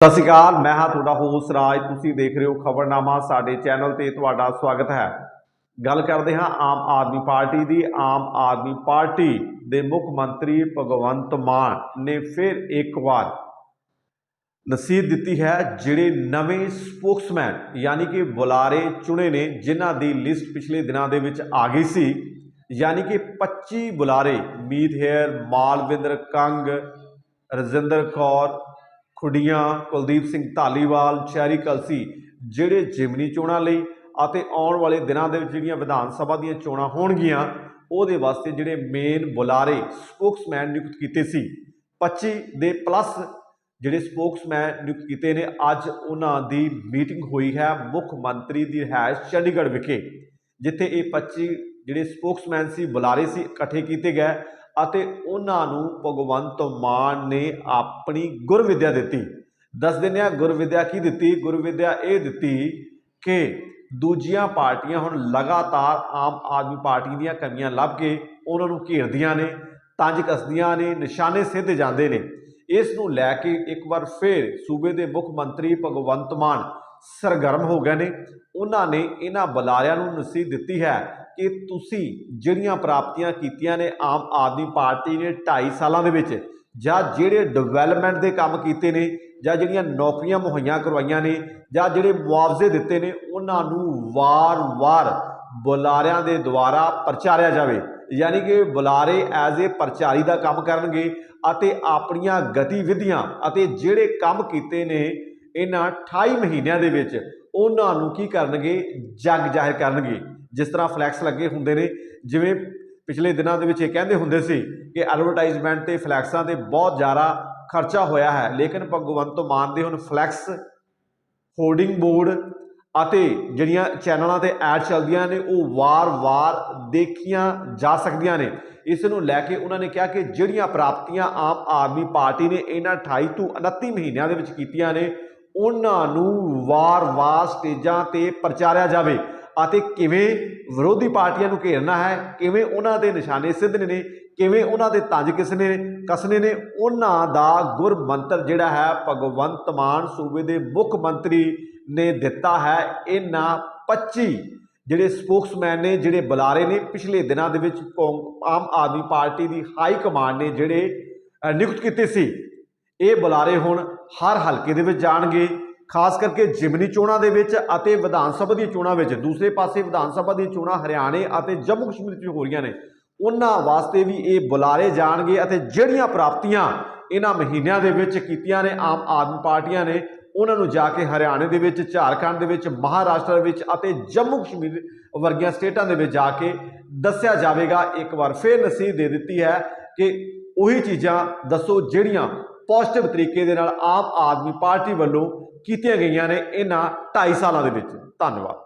ਸਤਿ ਸ਼੍ਰੀ ਅਕਾਲ, ਮੈਂ ਹਾਂ ਤੁਹਾਡਾ ਹੋਸਟ ਰਾਜ। ਤੁਸੀਂ ਦੇਖ ਰਹੇ ਹੋ ਖਬਰਨਾਮਾ, ਸਾਡੇ ਚੈਨਲ ਤੇ ਤੁਹਾਡਾ ਸਵਾਗਤ ਹੈ। ਗੱਲ ਕਰਦੇ ਹਾਂ ਆਮ ਆਦਮੀ ਪਾਰਟੀ ਦੀ। ਆਮ ਆਦਮੀ ਪਾਰਟੀ ਦੇ ਮੁੱਖ ਮੰਤਰੀ ਭਗਵੰਤ ਮਾਨ ਨੇ ਫਿਰ ਇੱਕ ਵਾਰ ਨਸੀਹਤ ਦਿੱਤੀ ਹੈ, ਜਿਹੜੇ ਨਵੇਂ ਸਪੋਕਸਮੈਨ ਯਾਨੀ ਕਿ ਬੁਲਾਰੇ ਚੁਣੇ ਨੇ, ਜਿਨ੍ਹਾਂ ਦੀ ਲਿਸਟ ਪਿਛਲੇ ਦਿਨਾਂ ਦੇ ਵਿੱਚ ਆ ਗਈ ਸੀ। ਯਾਨੀ ਕਿ 25 ਬੁਲਾਰੇ, ਮੀਤ ਹੇਅਰ, ਮਾਲਵਿੰਦਰ ਕੰਗ, ਰਜਿੰਦਰ ਕੌਰ ਖੁੱਡੀਆਂ, ਕੁਲਦੀਪ ਸਿੰਘ ਧਾਲੀਵਾਲ ਚੈਰੀ ਕਲਸੀ ਜਿਹੜੇ ਜਿਮਨੀ ਚੋਣਾਂ ਲਈ ਅਤੇ ਆਉਣ ਵਾਲੇ ਦਿਨਾਂ ਦੇ ਵਿੱਚ ਜਿਹੜੀਆਂ ਵਿਧਾਨ ਸਭਾ ਦੀਆਂ ਚੋਣਾਂ ਹੋਣਗੀਆਂ, ਉਹਦੇ ਵਾਸਤੇ ਜਿਹੜੇ ਮੇਨ ਬੁਲਾਰੇ ਸਪੋਕਸਮੈਨ ਨਿਯੁਕਤ ਕੀਤੇ ਸੀ। 25 ਦੇ ਪਲੱਸ ਜਿਹੜੇ ਸਪੋਕਸਮੈਨ ਨਿਯੁਕਤ ਕੀਤੇ ਨੇ, ਅੱਜ ਉਹਨਾਂ ਦੀ ਮੀਟਿੰਗ ਹੋਈ ਹੈ ਮੁੱਖ ਮੰਤਰੀ ਦੀ ਰਿਹਾਇਸ਼ ਚੰਡੀਗੜ੍ਹ ਵਿਖੇ, ਜਿੱਥੇ ਇਹ 25 ਜਿਹੜੇ ਸਪੋਕਸਮੈਨ ਸੀ, ਬੁਲਾਰੇ ਸੀ, ਇਕੱਠੇ ਕੀਤੇ ਗਏ। ਅਤੇ ਉਹਨਾਂ ਨੂੰ ਭਗਵੰਤ ਮਾਨ ਨੇ ਆਪਣੀ ਗੁਰਵਿਦਿਆ ਦਿੱਤੀ। ਦੱਸ ਦਿੰਦੇ ਆ ਗੁਰਵਿਦਿਆ ਕੀ ਦਿੱਤੀ? ਗੁਰਵਿਦਿਆ ਇਹ ਦਿੱਤੀ ਕਿ ਦੂਜੀਆਂ ਪਾਰਟੀਆਂ ਹੁਣ ਲਗਾਤਾਰ ਆਮ ਆਦਮੀ ਪਾਰਟੀ ਦੀਆਂ ਕਮੀਆਂ ਲੱਭ ਕੇ ਉਹਨਾਂ ਨੂੰ ਘੇਰਦੀਆਂ ਨੇ, ਤੰਜ ਕੱਸਦੀਆਂ ਨੇ, ਨਿਸ਼ਾਨੇ ਸਿੱਧ ਜਾਂਦੇ ਨੇ। ਇਸ ਨੂੰ ਲੈ ਕੇ ਇੱਕ ਵਾਰ ਫੇਰ ਸੂਬੇ ਦੇ ਮੁੱਖ ਮੰਤਰੀ ਭਗਵੰਤ ਮਾਨ ਸਰਗਰਮ ਹੋ ਗਏ ਨੇ। ਉਹਨਾਂ ਨੇ ਇਹਨਾਂ ਬੁਲਾਰਿਆਂ ਨੂੰ ਨਸੀਹਤ ਦਿੱਤੀ ਹੈ ਕਿ ਤੁਸੀਂ ਜਿਹੜੀਆਂ ਪ੍ਰਾਪਤੀਆਂ ਕੀਤੀਆਂ ਨੇ ਆਮ ਆਦਮੀ ਪਾਰਟੀ ਨੇ 2.5 ਸਾਲਾਂ ਦੇ ਵਿੱਚ ਜਾਂ ਜਿਹੜੇ ਡਿਵੈਲਪਮੈਂਟ ਦੇ ਕੰਮ ਕੀਤੇ ਨੇ ਜਾਂ ਜਿਹੜੀਆਂ ਨੌਕਰੀਆਂ ਮੁਹੱਈਆ ਕਰਵਾਈਆਂ ਨੇ ਜਾਂ ਜਿਹੜੇ ਮੁਆਵਜ਼ੇ ਦਿੱਤੇ ਨੇ, ਉਹਨਾਂ ਨੂੰ ਵਾਰ-ਵਾਰ ਬੁਲਾਰਿਆਂ ਦੇ ਦੁਆਰਾ ਪ੍ਰਚਾਰਿਆ ਜਾਵੇ। ਯਾਨੀ ਕਿ ਬੁਲਾਰੇ ਐਜ਼ ਏ ਪ੍ਰਚਾਰੀ ਦਾ ਕੰਮ ਕਰਨਗੇ ਅਤੇ ਆਪਣੀਆਂ ਗਤੀਵਿਧੀਆਂ ਅਤੇ ਜਿਹੜੇ ਕੰਮ ਕੀਤੇ ਨੇ ਇਹਨਾਂ 28 ਮਹੀਨਿਆਂ ਦੇ ਵਿੱਚ ਉਹਨਾਂ ਨੂੰ ਕੀ ਕਰਨਗੇ? ਜੱਗ ਜ਼ਾਹਿਰ ਕਰਨਗੇ। ਜਿਸ ਤਰ੍ਹਾਂ ਫਲੈਕਸ ਲੱਗੇ ਹੁੰਦੇ ਨੇ, ਜਿਵੇਂ ਪਿਛਲੇ ਦਿਨਾਂ ਦੇ ਵਿੱਚ ਇਹ ਕਹਿੰਦੇ ਹੁੰਦੇ ਸੀ ਕਿ ਐਡਵਰਟਾਈਜ਼ਮੈਂਟ ਤੇ ਫਲੈਕਸਾਂ ਤੇ ਬਹੁਤ ਜ਼ਿਆਦਾ ਖਰਚਾ ਹੋਇਆ ਹੈ, ਲੇਕਿਨ ਭਗਵੰਤ ਮਾਨ ਦੇ ਹੁਣ ਫਲੈਕਸ ਹੋਰਡਿੰਗ ਬੋਰਡ ਅਤੇ ਜਿਹੜੀਆਂ ਚੈਨਲਾਂ ਤੇ ਐਡ ਚੱਲਦੀਆਂ ਨੇ, ਉਹ ਵਾਰ-ਵਾਰ ਦੇਖੀਆਂ ਜਾ ਸਕਦੀਆਂ ਨੇ। ਇਸ ਨੂੰ ਲੈ ਕੇ ਉਹਨਾਂ ਨੇ ਕਿਹਾ ਕਿ ਜਿਹੜੀਆਂ ਪ੍ਰਾਪਤੀਆਂ ਆਮ ਆਦਮੀ ਪਾਰਟੀ ਨੇ ਇਹਨਾਂ 28 ਤੋਂ 29 ਮਹੀਨਿਆਂ ਦੇ ਵਿੱਚ ਕੀਤੀਆਂ ਨੇ, ਉਹਨਾਂ ਨੂੰ ਵਾਰ-ਵਾਰ ਸਟੇਜਾਂ ਤੇ ਪ੍ਰਚਾਰਿਆ ਜਾਵੇ। ਅਤੇ ਕਿਵੇਂ ਵਿਰੋਧੀ ਪਾਰਟੀਆਂ ਨੂੰ ਘੇਰਨਾ ਹੈ, ਕਿਵੇਂ ਉਹਨਾਂ ਦੇ ਨਿਸ਼ਾਨੇ ਸਿੱਧਨੇ ਨੇ ਕਿਵੇਂ ਉਹਨਾਂ ਦੇ ਤੰਜ ਕਿਸਨੇ ਕਸਨੇ ਨੇ, ਉਹਨਾਂ ਦਾ ਗੁਰ ਮੰਤਰ ਜਿਹੜਾ ਹੈ ਭਗਵੰਤ ਮਾਨ ਸੂਬੇ ਦੇ ਮੁੱਖ ਮੰਤਰੀ ਨੇ ਦਿੱਤਾ ਹੈ ਇਹਨਾਂ 25 ਜਿਹੜੇ ਸਪੋਕਸਮੈਨ ਨੇ, ਜਿਹੜੇ ਬੁਲਾਰੇ ਨੇ, ਪਿਛਲੇ ਦਿਨਾਂ ਦੇ ਵਿੱਚ ਕੌਂ- ਆਮ ਆਦਮੀ ਪਾਰਟੀ ਦੀ ਹਾਈ ਕਮਾਂਡ ਨੇ ਜਿਹੜੇ ਨਿਯੁਕਤ ਕੀਤੇ ਸੀ। ਇਹ ਬੁਲਾਰੇ ਹੁਣ ਹਰ ਹਲਕੇ ਦੇ ਵਿੱਚ ਜਾਣਗੇ। ਖਾਸ ਕਰਕੇ ਜਿਮਨੀ ਚੋਣਾਂ ਦੇ ਵਿੱਚ ਅਤੇ ਵਿਧਾਨ ਸਭਾ ਦੀਆਂ ਚੋਣਾਂ ਵਿੱਚ, ਦੂਸਰੇ ਪਾਸੇ ਵਿਧਾਨ ਸਭਾ ਦੀਆਂ ਚੋਣਾਂ ਹਰਿਆਣੇ ਅਤੇ ਜੰਮੂ ਕਸ਼ਮੀਰ ਵਿੱਚ ਹੋ ਰਹੀਆਂ ਨੇ। ਉਹਨਾਂ ਵਾਸਤੇ ਵੀ ਇਹ ਬੁਲਾਰੇ ਜਾਣਗੇ ਅਤੇ ਜਿਹੜੀਆਂ ਪ੍ਰਾਪਤੀਆਂ ਇਹਨਾਂ ਮਹੀਨਿਆਂ ਦੇ ਵਿੱਚ ਕੀਤੀਆਂ ਨੇ, ਆਮ ਆਦਮੀ ਪਾਰਟੀਆਂ ਨੇ, ਉਹਨਾਂ ਨੂੰ ਜਾ ਕੇ ਹਰਿਆਣੇ ਦੇ ਵਿੱਚ, ਝਾਰਖੰਡ ਦੇ ਵਿੱਚ, ਮਹਾਰਾਸ਼ਟਰ ਵਿੱਚ ਅਤੇ ਜੰਮੂ ਕਸ਼ਮੀਰ ਵਰਗੀਆਂ ਸਟੇਟਾਂ ਦੇ ਵਿੱਚ ਜਾ ਕੇ ਦੱਸਿਆ ਜਾਵੇਗਾ। ਇੱਕ ਵਾਰ ਫੇਰ ਨਸੀਹਤ ਦੇ ਦਿੱਤੀ ਹੈ ਕਿ ਉਹੀ ਚੀਜ਼ਾਂ ਦੱਸੋ ਜਿਹੜੀਆਂ ਪੋਜ਼ਿਟਿਵ ਤਰੀਕੇ ਦੇ ਨਾਲ ਆਮ ਆਦਮੀ ਪਾਰਟੀ ਵੱਲੋਂ ਕੀਤੀਆਂ ਗਈਆਂ ਨੇ ਇਹਨਾਂ 2.5 ਸਾਲਾਂ ਦੇ ਵਿੱਚ। ਧੰਨਵਾਦ।